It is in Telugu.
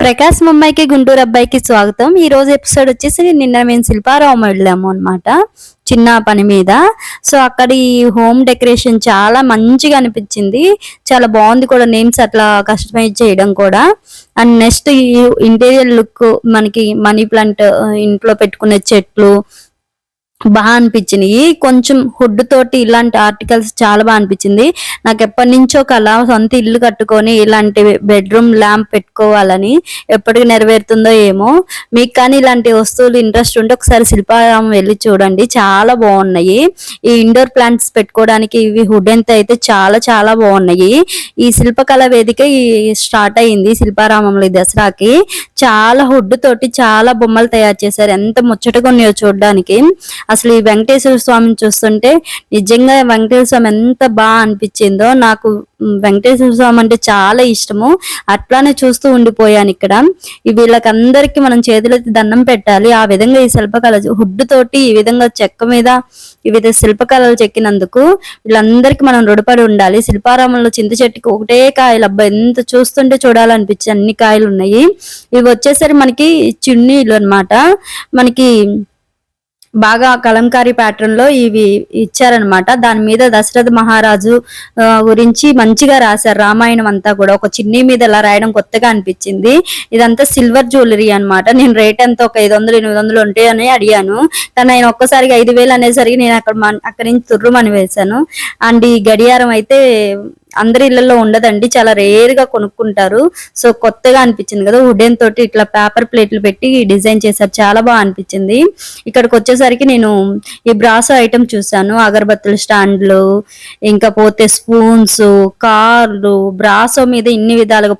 ప్రకాశ్ ముంబైకి గుంటూరు అబ్బాయికి స్వాగతం. ఈ రోజు ఎపిసోడ్ వచ్చేసి నిన్న మేము శిల్పారావు వెళ్ళాము అనమాట చిన్న పని మీద. సో అక్కడ ఈ హోమ్ డెకరేషన్ చాలా మంచిగా అనిపించింది. చాలా బాగుంది కూడా నేమ్స్ అట్లా కస్టమైజ్ చేయడం కూడా. అండ్ నెక్స్ట్ ఈ ఇంటీరియర్ లుక్ మనకి మనీ ప్లాంట్ ఇంట్లో పెట్టుకునే చెట్లు బాగా అనిపించినాయి కొంచెం హుడ్ తోటి ఇలాంటి ఆర్టికల్స్ చాలా బాగా అనిపించింది. నాకు ఎప్పటి నుంచో కల సొంత ఇల్లు కట్టుకొని ఇలాంటి బెడ్రూమ్ ల్యాంప్ పెట్టుకోవాలని ఎప్పటికి నెరవేరుతుందో ఏమో. మీకు కానీ ఇలాంటి వస్తువులు ఇంట్రెస్ట్ ఉంటే ఒకసారి శిల్పారామం వెళ్ళి చూడండి. చాలా బాగున్నాయి. ఈ ఇండోర్ ప్లాంట్స్ పెట్టుకోవడానికి ఇవి హుడ్ ఎంత అయితే చాలా చాలా బాగున్నాయి. ఈ శిల్పకళ వేదిక ఈ స్టార్ట్ అయింది శిల్పారామంలో ఈ దసరాకి. చాలా హుడ్ తోటి చాలా బొమ్మలు తయారు చేశారు. ఎంత ముచ్చటగా ఉన్నాయో చూడడానికి. అసలు ఈ వెంకటేశ్వర స్వామిని చూస్తుంటే నిజంగా వెంకటేశ్వర స్వామి ఎంత బాగా అనిపించిందో. నాకు వెంకటేశ్వర స్వామి అంటే చాలా ఇష్టము. అట్లానే చూస్తూ ఉండిపోయాను ఇక్కడ. వీళ్ళకందరికీ మనం చేతులెత్తి దండం పెట్టాలి. ఆ విధంగా ఈ శిల్పకళ హుడ్ తోటి ఈ విధంగా చెక్క మీద ఈ శిల్పకళలు చెక్కినందుకు వీళ్ళందరికీ మనం రుడపడి ఉండాలి. శిల్పారామంలో చింత చెట్టుకి ఒకటే కాయలు. అబ్బా ఎంత చూస్తుంటే చూడాలనిపించి అన్ని కాయలు ఉన్నాయి. ఇవి వచ్చేసరికి మనకి చున్నీలు అన్నమాట. మనకి బాగా కలంకారీ ప్యాటర్న్లో ఇవి ఇచ్చారనమాట దాని మీద దశరథ మహారాజు గురించి మంచిగా రాశారు. రామాయణం అంతా కూడా ఒక చిన్ని మీద ఇలా రాయడం కొత్తగా అనిపించింది. ఇదంతా సిల్వర్ జ్యువెలరీ అన్నమాట. నేను రేట్ ఎంత? ఒక ఐదు వందలు ఎనిమిది వందలు ఉంటాయి అని అడిగాను. కానీ ఆయన ఒక్కసారిగా ఐదు వేలు అనేసరికి నేను అక్కడ మన- అక్కడి నుంచి తుర్రుమని వేశాను. అండ్ ఈ గడియారం అయితే అందరి ఇళ్ళలో ఉండదండి. చాలా రేర్గా కొనుక్కుంటారు. సో కొత్తగా అనిపించింది కదా వుడెన్ తోటి ఇట్లా పేపర్ ప్లేట్లు పెట్టి డిజైన్ చేశారు. చాలా బాగా అనిపించింది. ఇక్కడికి వచ్చేసరికి నేను ఈ బ్రాసో ఐటమ్ చూసాను అగరబత్తుల స్టాండ్లు ఇంకా పోతే స్పూన్స్ కార్లు బ్రాసో మీద ఇన్ని విధాలుగా